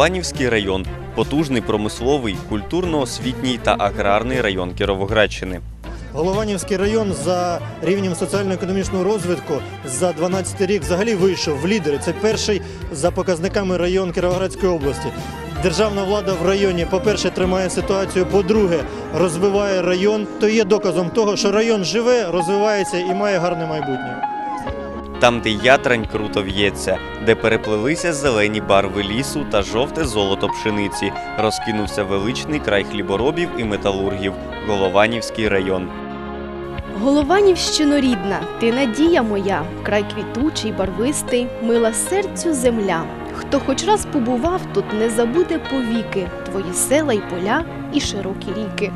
Голованівський район потужний промисловий, культурно-освітній та аграрний район Кіровоградщини. Голованівський район за рівнем соціально-економічного розвитку за 12 рік взагалі вийшов в лідери. Це перший за показниками район Кіровоградської області. Державна влада в районі, по-перше, тримає ситуацію, по-друге, розвиває район. То є доказом того, що район живе, розвивається і має гарне майбутнє. Там, де ятрань круто в'ється, де переплилися зелені барви лісу та жовте золото пшениці, розкинувся величний край хліборобів і металургів Голованівський район. Голованівщино рідна, ти надія моя, край квітучий, барвистий, мила серцю земля. Хто хоч раз побував тут, не забуде повіки твої села й поля і широкі ріки.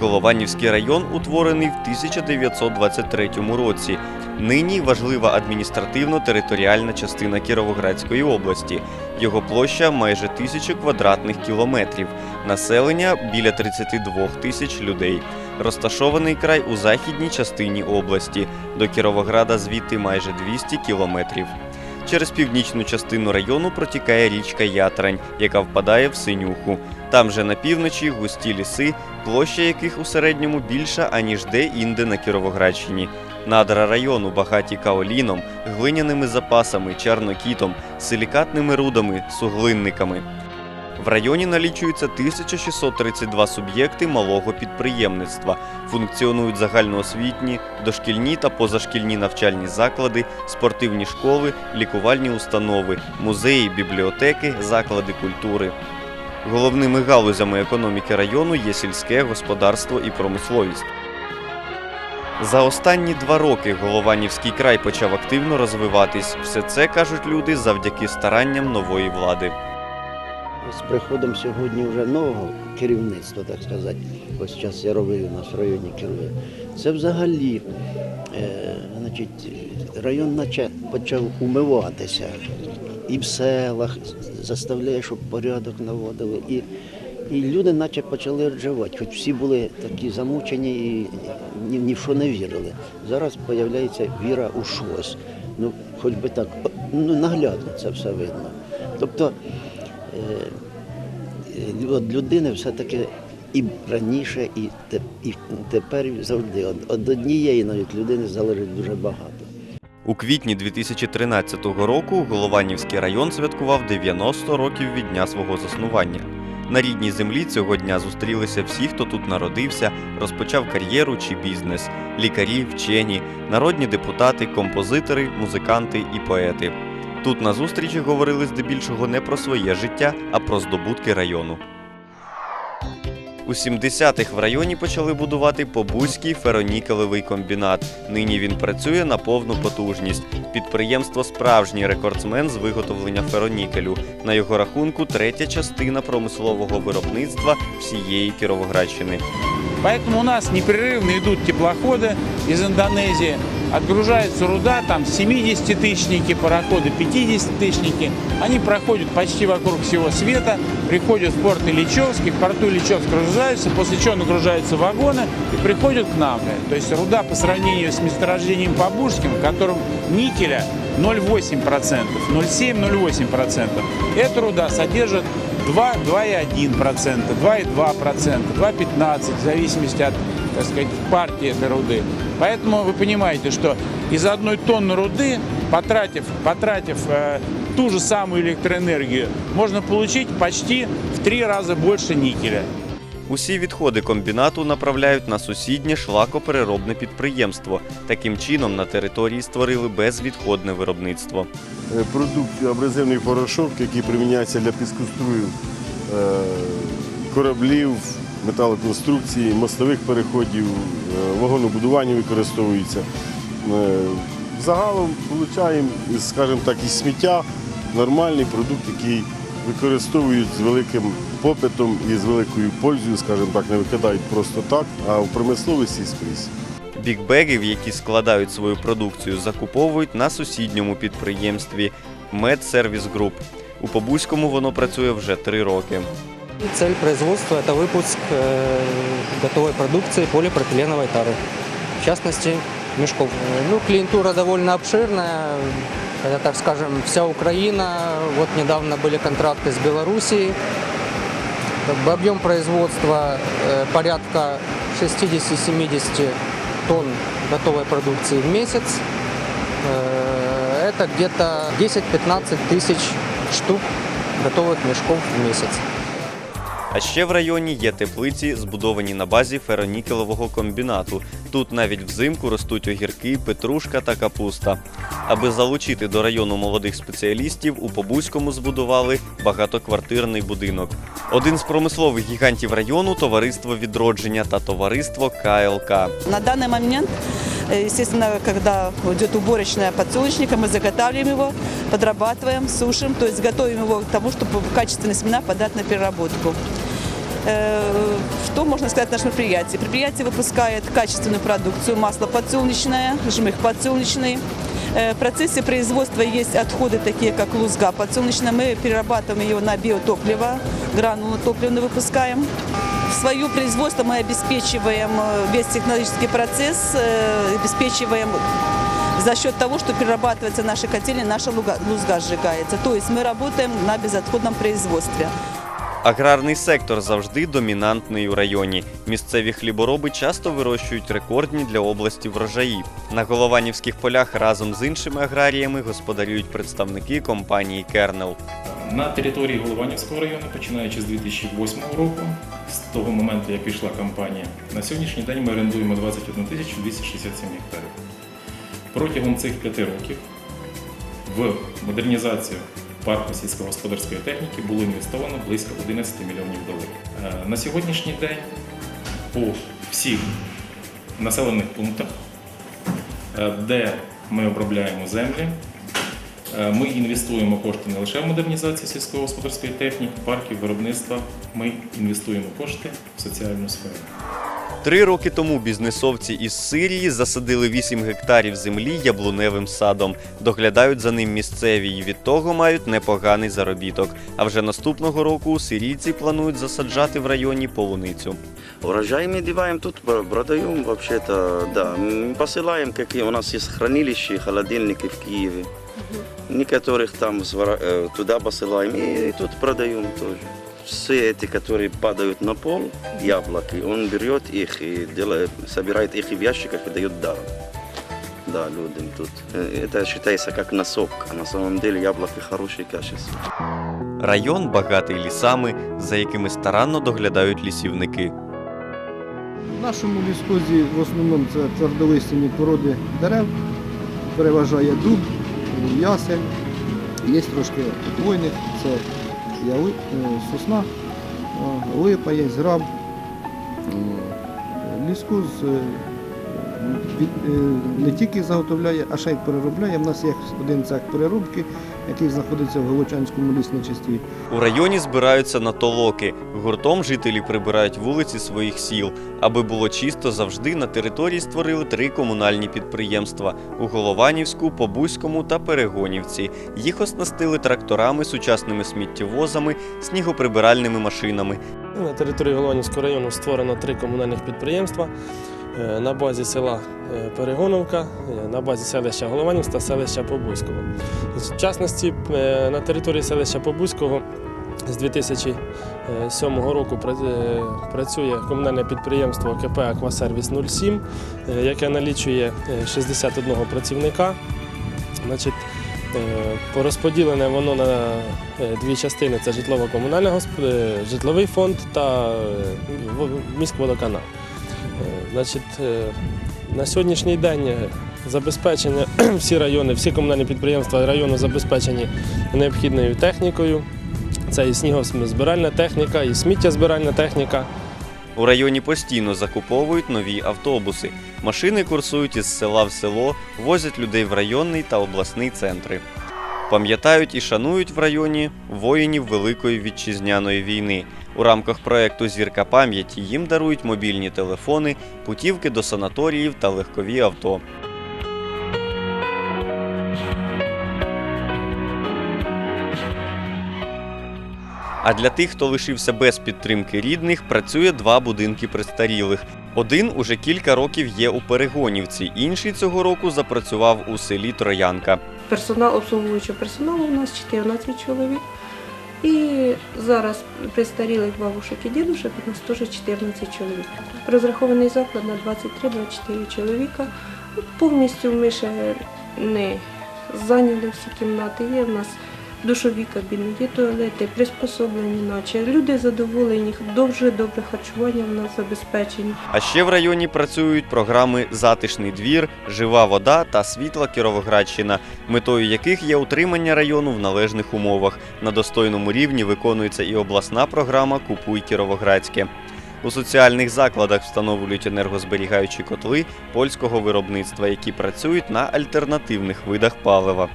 Голованівський район утворений в 1923 році. Нині важлива адміністративно-територіальна частина Кіровоградської області. Його площа майже тисячу квадратних кілометрів, населення біля 32 тисяч людей. Розташований край у західній частині області. До Кіровограда звідти майже 200 кілометрів. Через північну частину району протікає річка Ятрань, яка впадає в Синюху. Там же на півночі густі ліси, площа яких у середньому більша, аніж де-інде на Кіровоградщині. Надра району багаті каоліном, глиняними запасами, чарнокітом, силікатними рудами, суглинниками. В районі налічується 1632 суб'єкти малого підприємництва. Функціонують загальноосвітні, дошкільні та позашкільні навчальні заклади, спортивні школи, лікувальні установи, музеї, бібліотеки, заклади культури. Головними галузями економіки району є сільське господарство і промисловість. За останні два роки Голованівський край почав активно розвиватись. Все це кажуть люди завдяки старанням нової влади. З приходом сьогодні вже нового керівництва, так сказати, ось зараз Яровий у нас в районі керує. Це взагалі, е, значить, район наче почав умиватися. І в селах заставляє, щоб порядок наводили. І, і люди наче почали рджавати, хоч всі були такі замучені і ні, ні в що не вірили. Зараз з'являється віра у щось. Ну, хоч би так, ну, наглядно це все видно. Тобто від людини все-таки і раніше, і, і тепер і завжди. Од однієї навіть людини залежить дуже багато. У квітні 2013 року Голованівський район святкував 90 років від дня свого заснування. На рідній землі цього дня зустрілися всі, хто тут народився, розпочав кар'єру чи бізнес: лікарі, вчені, народні депутати, композитори, музиканти і поети. Тут на зустрічі говорили здебільшого не про своє життя, а про здобутки району. У 70-х в районі почали будувати Побузький феронікелевий комбінат. Нині він працює на повну потужність. Підприємство справжній рекордсмен з виготовлення феронікелю. На його рахунку третя частина промислового виробництва всієї Кіровоградщини. Поэтому у нас непрерывно идут теплоходы из Индонезии, Отгружается руда, там 70-тысячники, пароходы 50-тысячники. Они проходят почти вокруг всего света, приходят в порт Ильичевский, в порту Ильичевск разгружаются, после чего нагружаются вагоны и приходят к нам. То есть руда по сравнению с месторождением Побужским, в котором никеля 0,8%, 0,7-0,8%. Эта руда содержит 2, 2,1%, 2,2%, 2,15%, в зависимости от, так сказать, партии этой руды. Поэтому вы понимаете, что из одной тонны руды, потратив, потратив э, ту же самую электроэнергию, можно получить почти в три раза больше никеля. Усі відходи комбінату направляють на сусіднє шлакопереробне підприємство. Таким чином на території створили безвідходне виробництво. Е, продукт абразивний порошок, який приміняється для піскострую е, кораблів, металоконструкцій, мостових переходів, е, вагонобудування використовується. Е, Загалом отримуємо, скажімо так, із сміття нормальний продукт, який використовують з великим попитом і з великою пользою, скажімо так, не викидають просто так, а в промисловості скрізь. Бікбегів, які складають свою продукцію, закуповують на сусідньому підприємстві Медсервіс Груп. У Побузькому воно працює вже три роки. Цель производства – это выпуск э, готовой продукции полипропиленовой тары, в частности, мешков. Э, Ну, клиентура довольно обширная, Это, так скажем, вся Украина. Вот недавно были контракты с Белоруссией. Объем производства э, порядка 60-70 тонн готовой продукции в месяц. Это где-то 10-15 тысяч штук готовых мешков в месяц. А ще в районі є теплиці, збудовані на базі феронікелевого комбінату. Тут навіть взимку ростуть огірки, петрушка та капуста. Аби залучити до району молодих спеціалістів, у Побузькому збудували багатоквартирний будинок. Один з промислових гігантів району товариство відродження та товариство КЛК. На данный момент, э, естественно, когда идет уборочная подсолнечника, мы заготавливаем его, подрабатываем, сушим, то есть готовим его к тому, чтобы качественные семена подать на переработку. Э, Что можно сказать о нашем предприятии? Предприятие выпускает качественную продукцию, масло подсолнечное, жмых подсолнечный. Э, В процессе производства есть отходы, такие как лузга подсолнечная. Мы перерабатываем ее на биотопливо, гранулы топливно выпускаем. В свое производство мы обеспечиваем э, весь технологический процесс, э, обеспечиваем за счет того, что перерабатывается наша котельня, наша лузга сжигается. То есть мы работаем на безотходном производстве. Аграрний сектор завжди домінантний у районі. Місцеві хлібороби часто вирощують рекордні для області врожаї. На голованівських полях разом з іншими аграріями господарюють представники компанії Кернел. На території Голованівського району, починаючи з 2008 року, з того моменту, як пішла кампанія, на сьогоднішній день ми орендуємо 21 267 гектарів. Протягом цих п'яти років в модернізацію парку сільськогосподарської техніки було інвестовано близько 11 мільйонів доларів. Е, На сьогоднішній день по всіх населених пунктах, е, де ми обробляємо землі, Е, Ми інвестуємо кошти не лише в модернізацію сільськогосподарської техніки, парків, виробництва. Ми інвестуємо кошти в соціальну сферу. Три роки тому бізнесовці із Сирії засадили 8 гектарів землі яблуневим садом. Доглядають за ним місцеві і від того мають непоганий заробіток. А вже наступного року сирійці планують засаджати в районі полуницю. Урожай мы деваем тут, про- продаем вообще-то, да. М, Посылаем, какие у нас есть хранилища, холодильники в Киеве. Некоторых там свара- э, туда посылаем и тут продаем тоже. Все эти, которые падают на пол, яблоки, он берет их и делает, собирает их в ящиках и дает даром. Да, людям тут. Э, Это считается как носок, а на самом деле яблоки хорошие качества. Район багатий лісами, за якими старанно доглядають лісівники. В нашому лісхозі в основному це твердолистяні породи дерев, переважає дуб, ясень, є трошки хвойних, це яли, е, сосна, е, липа, є граб. ліску е, від- е, не тільки заготовляє, а ще й переробляє. У нас є один цех переробки, який знаходиться в Голочанському лісничестві. У районі збираються на толоки. Гуртом жителі прибирають вулиці своїх сіл. Аби було чисто завжди, на території створили три комунальні підприємства у Голованівську, Побузькому та Перегонівці. Їх оснастили тракторами, сучасними сміттєвозами, снігоприбиральними машинами. На території Голованівського району створено три комунальних підприємства е, на базі села е, Перегоновка, е, на базі селища Голованівська та селища Побузького. В частності е, на території селища Побузького з 2007 року е, працює комунальне підприємство КП Аквасервіс 07, е, яке налічує е, 61 працівника. Е, порозподілене воно на е, дві частини: це е, житловий фонд та е, міськводоканал. Значить, е, на сьогоднішній день е, забезпечення всі райони, всі комунальні підприємства району забезпечені необхідною технікою. Це і снігозбиральна техніка, і сміттєзбиральна техніка. У районі постійно закуповують нові автобуси. Машини курсують із села в село, возять людей в районний та обласний центри. Пам'ятають і шанують в районі воїнів Великої вітчизняної війни. У рамках проекту Зірка пам'яті їм дарують мобільні телефони, путівки до санаторіїв та легкові авто. А для тих, хто лишився без підтримки рідних, працює два будинки престарілих. Один уже кілька років є у Перегонівці, інший цього року запрацював у селі Троянка. персонал, обслуговуючого персоналу у нас 14 чоловік. І зараз престарілих бабушек і дідушек у нас теж 14 чоловік. Розрахований заклад на 23-24 чоловіка. Повністю ми ще не зайняли всі кімнати. Є в нас душові кабіни, є туалети, приспособлені наче. Люди задоволені, дуже добре харчування в нас забезпечені. А ще в районі працюють програми Затишний двір, Жива вода та Світла Кіровоградщина, метою яких є утримання району в належних умовах. На достойному рівні виконується і обласна програма Купуй Кіровоградське. У соціальних закладах встановлюють енергозберігаючі котли польського виробництва, які працюють на альтернативних видах палива.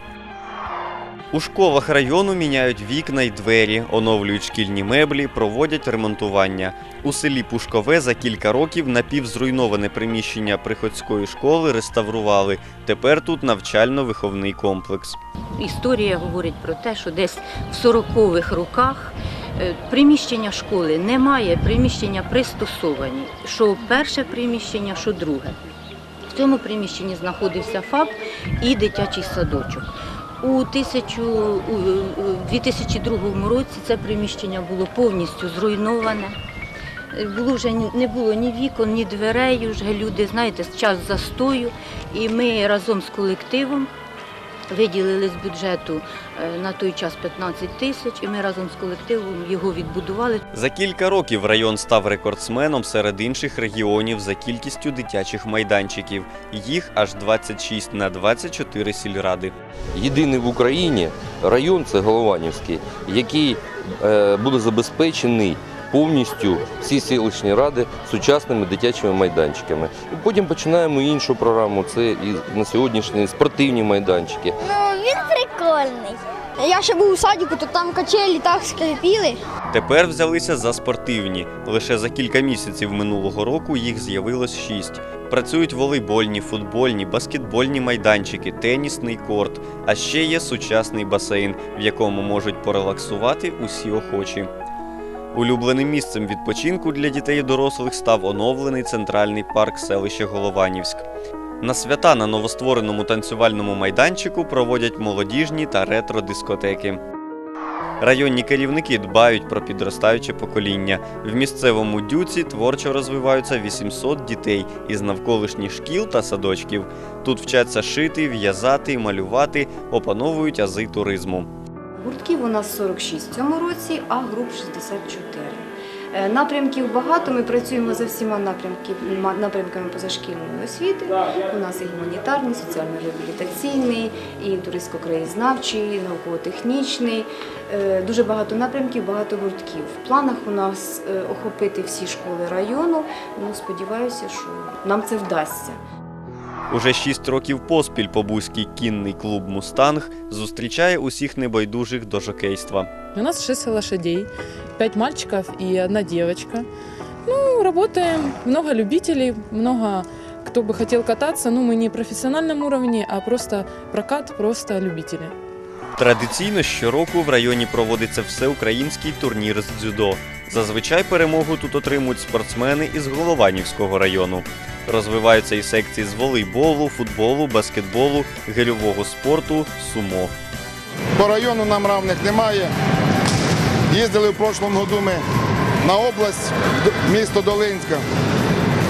У школах району міняють вікна й двері, оновлюють шкільні меблі, проводять ремонтування. У селі Пушкове за кілька років напівзруйноване приміщення приходської школи реставрували. Тепер тут навчально-виховний комплекс. Історія говорить про те, що десь в 40-х роках е, приміщення школи немає, приміщення пристосовані. Що перше приміщення, що друге. В цьому приміщенні знаходився ФАП і дитячий садочок. У, тисячу, у у 2002 році це приміщення було повністю зруйноване. Було вже не було ні вікон, ні дверей. Вже люди, знаєте, час застою. І ми разом з колективом виділили з бюджету е, на той час 15 тисяч, і ми разом з колективом його відбудували. За кілька років район став рекордсменом серед інших регіонів за кількістю дитячих майданчиків. Їх аж 26 на 24 сільради. Єдиний в Україні район це Голованівський, який е, буде забезпечений повністю всі селищні ради сучасними дитячими майданчиками. І потім починаємо іншу програму. Це і на сьогоднішні спортивні майданчики. Ну, він прикольний. Я ще був у садіку, то там качелі так скрипіли. Тепер взялися за спортивні. Лише за кілька місяців минулого року їх з'явилось шість. Працюють волейбольні, футбольні, баскетбольні майданчики, тенісний корт. А ще є сучасний басейн, в якому можуть порелаксувати усі охочі. Улюбленим місцем відпочинку для дітей і дорослих став оновлений центральний парк селища Голованівськ. На свята на новоствореному танцювальному майданчику проводять молодіжні та ретро-дискотеки. Районні керівники дбають про підростаюче покоління. В місцевому дюці творчо розвиваються 800 дітей із навколишніх шкіл та садочків. Тут вчаться шити, в'язати, малювати, опановують ази туризму. Гуртків у нас 46 в цьому році, а груп 64. Е, Напрямків багато. Ми працюємо за всіма напрямками позашкільної освіти. У нас і гуманітарний, соціально-реабілітаційний, і туристсько-краєзнавчий, і науково-технічний. Е, Дуже багато напрямків, багато гуртків. В планах у нас е, охопити всі школи району. Ну, сподіваюся, що нам це вдасться. Уже шість років поспіль Побузький кінний клуб Мустанг зустрічає усіх небайдужих до жокейства. У нас 6 лошадей, 5 мальчиков и одна девочка. Ну, работаем, много любителей, много кто бы хотел кататься. Ну, мы не в профессиональном уровне, а просто прокат, просто любители. Традиційно щороку в районі проводиться всеукраїнський турнір з дзюдо. Зазвичай перемогу тут отримують спортсмени із Голованівського району. Розвиваються і секції з волейболу, футболу, баскетболу, гельового спорту, сумо. По району нам равних немає. Їздили в прошлому году ми на область, місто Долинська.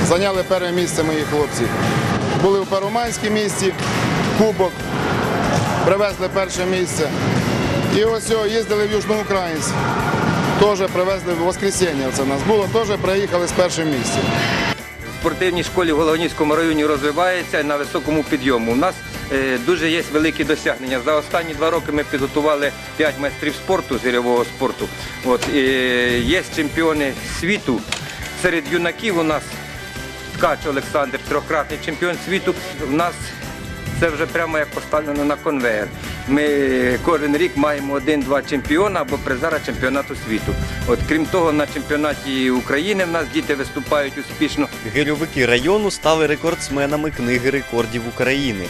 Зайняли перше місце мої хлопці. Були в Первомайській місті, кубок, привезли перше місце. І ось їздили в Южноукраїнськ. Теж привезли в Воскресенье. Це нас було, теж приїхали з першим місцем. Спортивній школі в Головнівському районі розвивається на високому підйому. У нас е, дуже є великі досягнення. За останні два роки ми підготували 5 майстрів спорту, з спорту. От, і є чемпіони світу. Серед юнаків у нас Ткач Олександр, трьохкратний чемпіон світу. У нас це вже прямо як поставлено на конвейер. Ми кожен рік маємо один-два чемпіона або призера чемпіонату світу. От крім того, на чемпіонаті України в нас діти виступають успішно. Гельовики району стали рекордсменами книги рекордів України.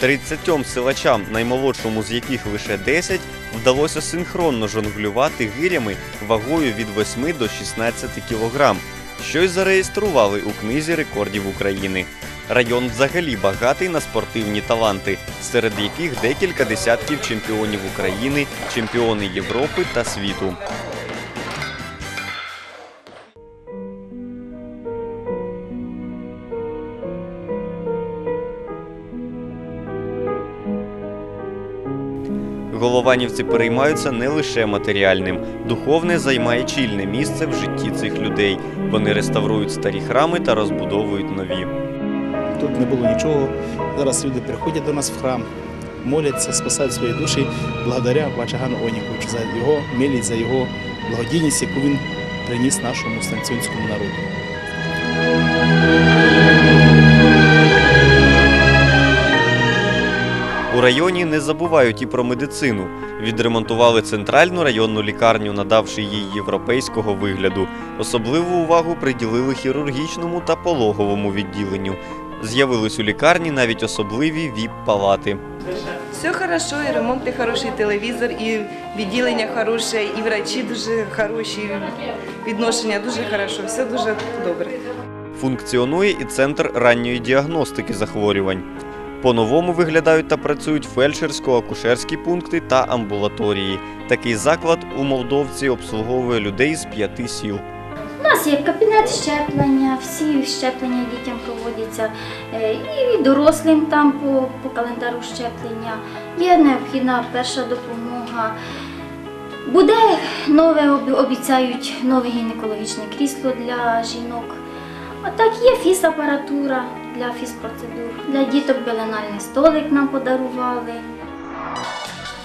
30 силачам, наймолодшому з яких лише 10, вдалося синхронно жонглювати гирями вагою від 8 до 16 кг. Що й зареєстрували у книзі рекордів України. Район взагалі багатий на спортивні таланти, серед яких декілька десятків чемпіонів України, чемпіони Європи та світу. Голованівці переймаються не лише матеріальним, духовне займає чільне місце в житті цих людей. Вони реставрують старі храми та розбудовують нові. Тут не було нічого. Зараз люди приходять до нас в храм, моляться, спасають свої душі благодаря Бачагану Оніковичу за його милість, за його благодійність, яку він приніс нашому станціонському народу. У районі не забувають і про медицину. Відремонтували центральну районну лікарню, надавши їй європейського вигляду. Особливу увагу приділили хірургічному та пологовому відділенню. З'явились у лікарні навіть особливі віп-палати. Все хорошо, і ремонт, і хороший телевізор, і відділення хороше, і врачі дуже хороші, відношення дуже хорошо, все дуже добре. Функціонує і центр ранньої діагностики захворювань. По-новому виглядають та працюють фельдшерсько-акушерські пункти та амбулаторії. Такий заклад у Молдовці обслуговує людей з п'яти сіл. У нас є кабінет щеплення, всі щеплення дітям проводяться, е, і дорослим там по, по календару щеплення. Є необхідна перша допомога. Буде нове, обіцяють нове гінекологічне крісло для жінок. А так є фізапаратура для фізпроцедур. Для діток пеленальний столик нам подарували.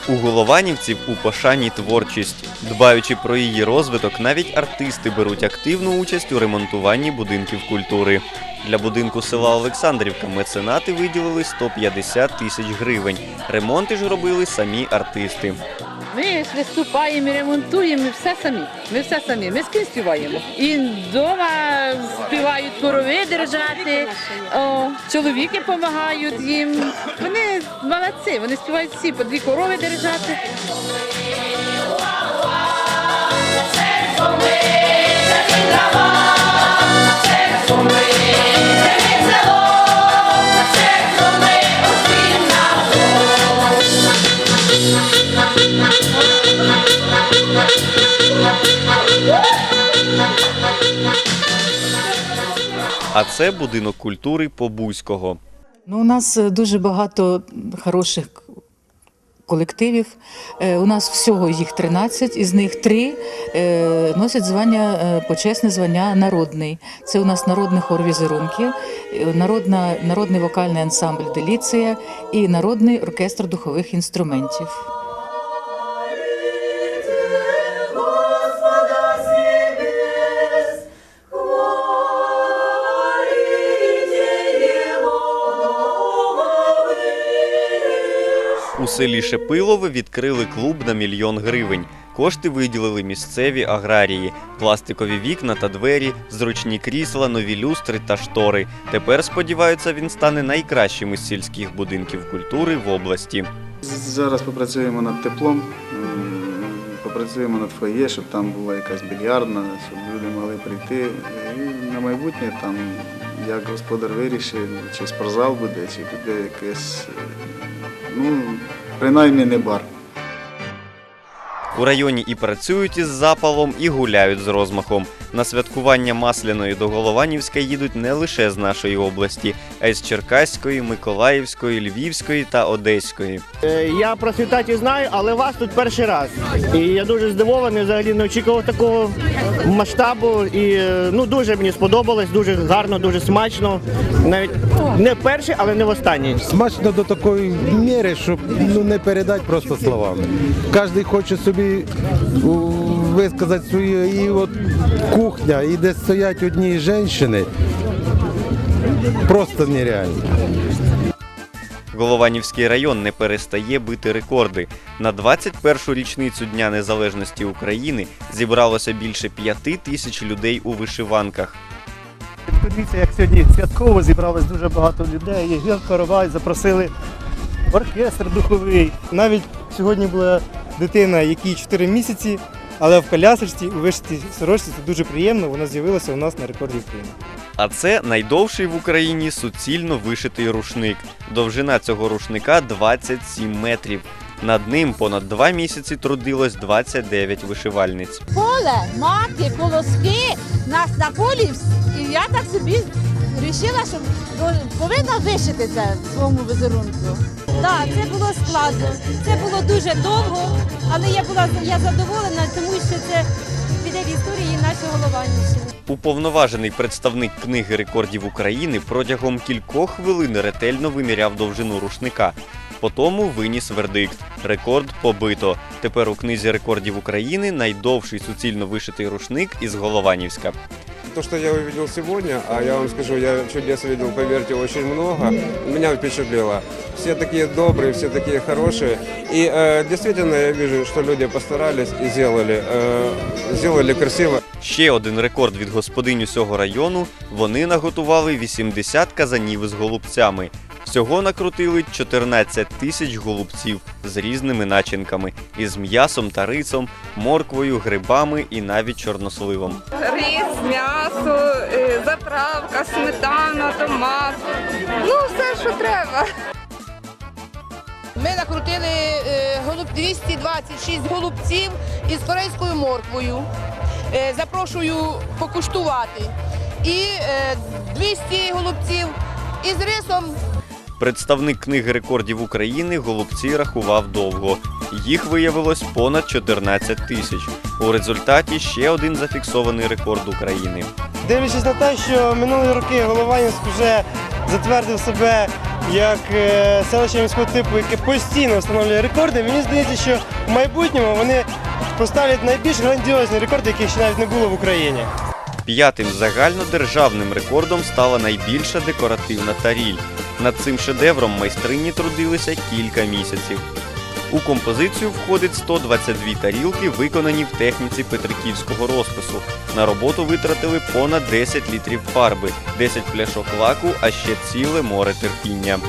У Голованівців у пошані творчість. Дбаючи про її розвиток, навіть артисти беруть активну участь у ремонтуванні будинків культури. Для будинку села Олександрівка меценати виділили 150 тисяч гривень. Ремонти ж робили самі артисти. Ми виступаємо, ремонтуємо все самі. Ми все самі. Ми ким співаємо. І вдома співають корови держати, о, чоловіки допомагають їм. Вони молодці, вони співають всі по дві корови держати. А це будинок культури Побузького. Ну, у нас е, дуже багато хороших колективів. Е, У нас всього їх 13, із них три е, носять звання почесне звання народний. Це у нас народний хор візерунків, народна, народний вокальний ансамбль Деліція і народний оркестр духових інструментів. Селі Шепилове відкрили клуб на мільйон гривень. Кошти виділили місцеві аграрії, пластикові вікна та двері, зручні крісла, нові люстри та штори. Тепер сподіваються, він стане найкращим із сільських будинків культури в області. Зараз попрацюємо над теплом, попрацюємо над фоє, щоб там була якась більярдна, щоб люди могли прийти. І на майбутнє там, як господар вирішить, чи спортзал буде, чи буде якесь, е, ну, принаймні не бар. У районі і працюють із запалом, і гуляють з розмахом. На святкування Масляної до Голованівська їдуть не лише з нашої області, а й з Черкаської, Миколаївської, Львівської та Одеської. Е, Я про святаті знаю, але вас тут перший раз. І я дуже здивований, взагалі не очікував такого масштабу. І е, ну дуже мені сподобалось, дуже гарно, дуже смачно. Навіть не перший, але не в останній. Смачно до такої міри, щоб ну, не передати просто словами. Кожен хоче собі висказати свою і от кухня, і де стоять одні жінки, просто нереально. Голованівський район не перестає бити рекорди. На 21-шу річницю Дня Незалежності України зібралося більше п'яти тисяч людей у вишиванках. Подивіться, як сьогодні святково зібралось дуже багато людей. Євген Каравай запросили оркестр духовий. Навіть сьогодні була дитина, якій 4 місяці, але в колясочці, у вишитій сорочці це дуже приємно, вона з'явилася у нас на рекорді України. А це найдовший в Україні суцільно вишитий рушник. Довжина цього рушника 27 метрів. Над ним понад два місяці трудилось 29 вишивальниць. Поле, маки, колоски, нас на полі, і я так собі вирішила, що повинна вишити це в своєму візерунку. Так, це було складно. Це було дуже довго, але я була я задоволена, тому що це піде в історії нашої Голованівщини. Уповноважений представник книги рекордів України протягом кількох хвилин ретельно виміряв довжину рушника. Потому виніс вердикт. Рекорд побито. Тепер у книзі рекордів України найдовший суцільно вишитий рушник із Голованівська То, что я увидел сегодня, а я вам скажу, я чудес видел, поверьте, очень много, меня впечатлило. Все такие добрые, все такие хорошие. И э, действительно я вижу, что люди постарались и сделали, э, сделали красиво. Ще один рекорд від господинь усього району. Вони наготували 80 казанів із голубцями. Всього накрутили 14 тисяч голубців з різними начинками із м'ясом та рисом, морквою, грибами і навіть чорносливом. Рис, м'ясо, е, заправка, сметана, томат. Ну, все, що треба. Ми накрутили е, 226 голубців із корейською морквою. Е, запрошую покуштувати. І е, 200 голубців із рисом Представник книги рекордів України голубці рахував довго. Їх виявилось понад 14 тисяч. У результаті ще один зафіксований рекорд України. Дивлячись на те, що минулі роки Голованівськ вже затвердив себе як е, селище міського типу, яке постійно встановлює рекорди, мені здається, що в майбутньому вони поставлять найбільш грандіозні рекорди, яких ще навіть не було в Україні. П'ятим загальнодержавним рекордом стала найбільша декоративна таріль. Над цим шедевром майстрині трудилися кілька місяців. У композицію входить 122 тарілки, виконані в техніці петриківського розпису. На роботу витратили понад 10 літрів фарби, 10 пляшок лаку, а ще ціле море терпіння.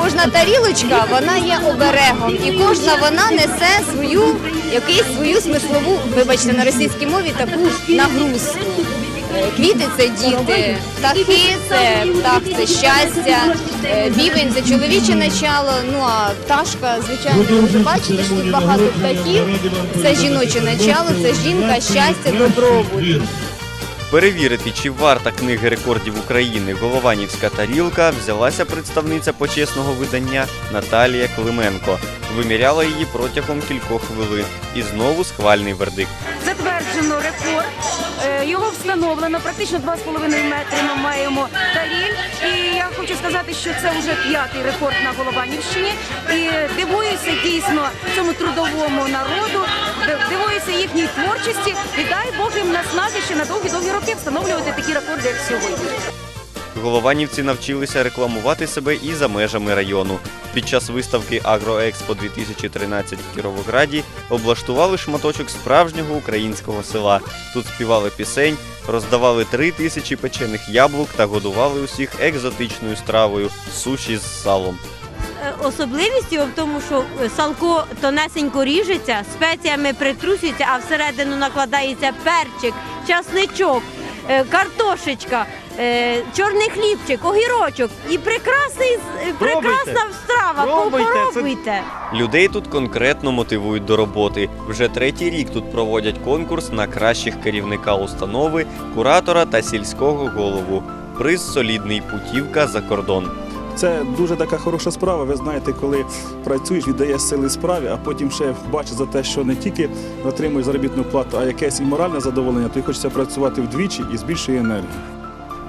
Кожна тарілочка вона є оберегом, і кожна вона несе свою якусь свою смислову, вибачте, на російській мові таку нагрузку. Квіти це діти, птахи це птах, це щастя, е, бівень це чоловіче начало. Ну а пташка, звичайно, ви бачите, що тут багато птахів. Це жіноче начало, це жінка, щастя, добробут. Перевірити, чи варта книги рекордів України Голованівська тарілка взялася представниця почесного видання Наталія Клименко. Виміряла її протягом кількох хвилин. І знову схвальний вердикт. Затверджено рекорд. Е, Його встановлено практично 2,5 метри. Ми маємо таріль. І я хочу сказати, що це вже п'ятий рекорд на Голованівщині. І дивуюся дійсно цьому трудовому народу, дивуюся їхній творчості. І дай Бог їм наснаги ще на довгі-довгі роки встановлювати такі рекорди, як сьогодні. Голованівці навчилися рекламувати себе і за межами району. Під час виставки Агроекспо 2013 в Кіровограді облаштували шматочок справжнього українського села. Тут співали пісень, роздавали три тисячі печених яблук та годували усіх екзотичною стравою суші з салом. Е, Особливість його в тому, що салко тонесенько ріжеться, спеціями притрусюється, а всередину накладається перчик, часничок, е, картошечка, е, чорний хлібчик, огірочок і прекрасний, прекрасна страва. Пробуйте, Попробуйте. Людей тут конкретно мотивують до роботи. Вже третій рік тут проводять конкурс на кращих керівника установи, куратора та сільського голову. Приз солідний путівка за кордон. Це дуже така хороша справа. Ви знаєте, коли працюєш, віддаєш сили справі, а потім ще бачиш за те, що не тільки отримуєш заробітну плату, а якесь і моральне задоволення, то й хочеться працювати вдвічі і з більшою енергією.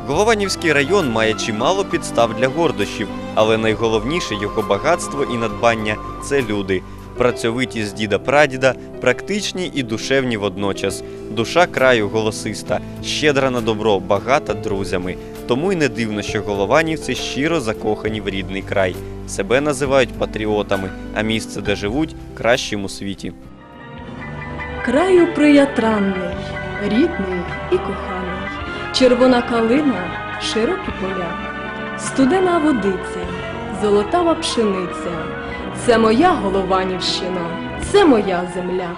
Голованівський район має чимало підстав для гордощів, але найголовніше його багатство і надбання це люди. Працьовиті з діда прадіда, практичні і душевні водночас. Душа краю голосиста, щедра на добро, багата друзями. Тому й не дивно, що голованівці щиро закохані в рідний край. Себе називають патріотами, а місце, де живуть, кращим у світі. Краю приятранний, рідний і коханий, червона калина, широкі поля, студена водиця, золотава пшениця. Це моя Голованівщина, це моя земля.